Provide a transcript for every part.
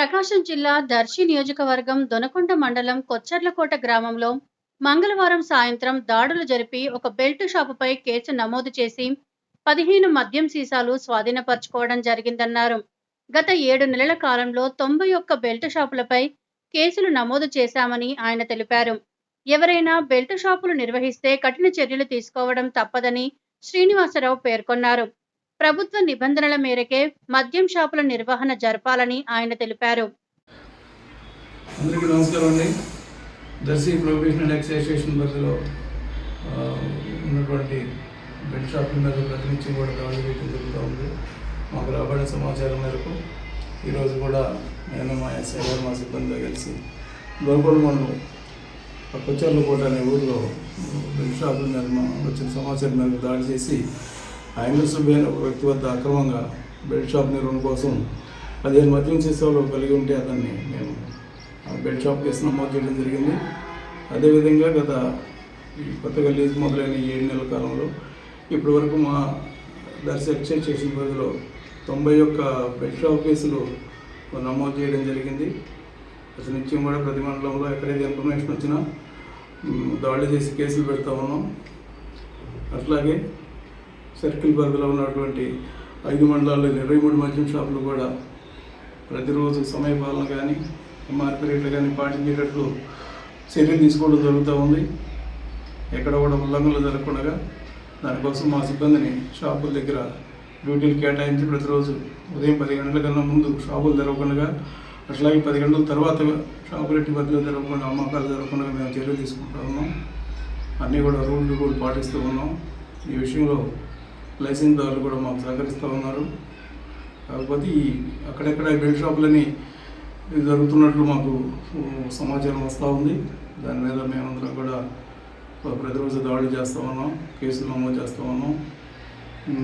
ప్రకాశం జిల్లా దర్శి నియోజకవర్గం దొనకొండ మండలం కొచ్చర్లకోట గ్రామంలో మంగళవారం సాయంత్రం దాడులు జరిపి ఒక బెల్ట్ షాపుపై కేసు నమోదు చేసి పదిహేను మద్యం సీసాలు స్వాధీనపరచుకోవడం జరిగిందన్నారు. గత ఏడు నెలల కాలంలో తొంభై ఒక్క బెల్ట్ షాపులపై కేసులు నమోదు చేశామని ఆయన తెలిపారు. ఎవరైనా బెల్ట్ షాపులు నిర్వహిస్తే కఠిన చర్యలు తీసుకోవడం తప్పదని శ్రీనివాసరావు పేర్కొన్నారు. ప్రభుత్వ నిబంధనల మేరకే మద్యం షాపుల నిర్వహణ జరపాలని ఆయన తెలిపారు. అందరికీ నమస్కారం అండి. దర్శి పరిధిలో ఉన్నటువంటి బెడ్ షాపుల మీద ప్రతినిత్యం కూడా జరుగుతూ ఉంది. మాకు రాబడిన సమాచారం మేరకు ఈరోజు కూడా నేను మా ఎస్ఐ గారు మా సిబ్బందితో కలిసి లోపల మండలం కోట అనే ఊరిలో బెడ్ షాపుల మీద వచ్చిన సమాచారం మేరకు దాడి చేసి ఆయన సుబ్బి అనే ఒక వ్యక్తి వద్ద అక్రమంగా బెడ్ షాప్ నిర్వహణ కోసం పదిహేను మద్యం సీసాలు కలిగి ఉంటే అతన్ని మేము ఆ బెడ్ షాప్ కేసు నమోదు చేయడం జరిగింది. అదేవిధంగా గత ఈ కొత్తగా లీజ్ మొదలైన ఏడు నెలల కాలంలో ఇప్పటి వరకు మా దర్శ ఎక్సైజ్ చేసిన పరిధిలో తొంభై ఒక్క బెడ్ షాప్ కేసులు నమోదు చేయడం జరిగింది. అసలు నిత్యం కూడా ప్రతి మండలంలో ఎక్కడైతే ఇన్ఫర్మేషన్ వచ్చినా దాడి దాడులు చేసి కేసులు పెడతా ఉన్నాం. అట్లాగే సర్కిల్ పరిధిలో ఉన్నటువంటి ఐదు మండలాల్లో ఇరవై మూడు మద్యం షాపులు కూడా ప్రతిరోజు సమయపాలన కానీ ఎంఆర్పీ రేట్లు కానీ పాటించేటట్లు చర్యలు తీసుకోవడం జరుగుతూ ఉంది. ఎక్కడ కూడా ఉల్లంఘనలు జరగకుండా దానికోసం మా సిబ్బందిని షాపుల దగ్గర డ్యూటీలు కేటాయించి ప్రతిరోజు ఉదయం పది గంటల కన్నా ముందు షాపులు తెరవకుండా అట్లాగే పది గంటల తర్వాత షాపులు ఎట్టి బదులు తెరవకుండా అమ్మకాలు జరగకుండా మేము చర్యలు తీసుకుంటూ ఉన్నాం. అన్నీ కూడా రూల్ కూడా పాటిస్తూ ఉన్నాం. ఈ విషయంలో లైసెన్స్ దారులు కూడా మాకు సహకరిస్తూ ఉన్నారు. కాకపోతే ఈ అక్కడెక్కడ బెల్ట్ షాపులని జరుగుతున్నట్లు మాకు సమాచారం వస్తూ ఉంది. దాని మీద మేమందరం కూడా ప్రతిరోజు దాడులు చేస్తూ ఉన్నాం కేసులు నమోదు చేస్తూ ఉన్నాం.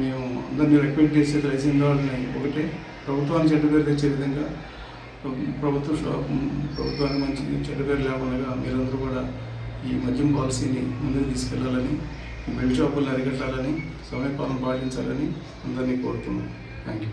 మేము అందరినీ రిక్వెస్ట్ చేసే లైసెన్స్ దాడుని ఒకటే. ప్రభుత్వానికి చెడ్డ పేరు తెచ్చే విధంగా ప్రభుత్వ షాప్ ప్రభుత్వానికి మంచి చెడ్డ పేరు లేకుండా మీరందరూ కూడా ఈ మద్యం పాలసీని ముందుకు తీసుకెళ్ళాలని బెల్ట్ షాపులను అరికట్టాలని సమయపాలన పాటించాలని అందరినీ కోరుతున్నాను థ్యాంక్ యూ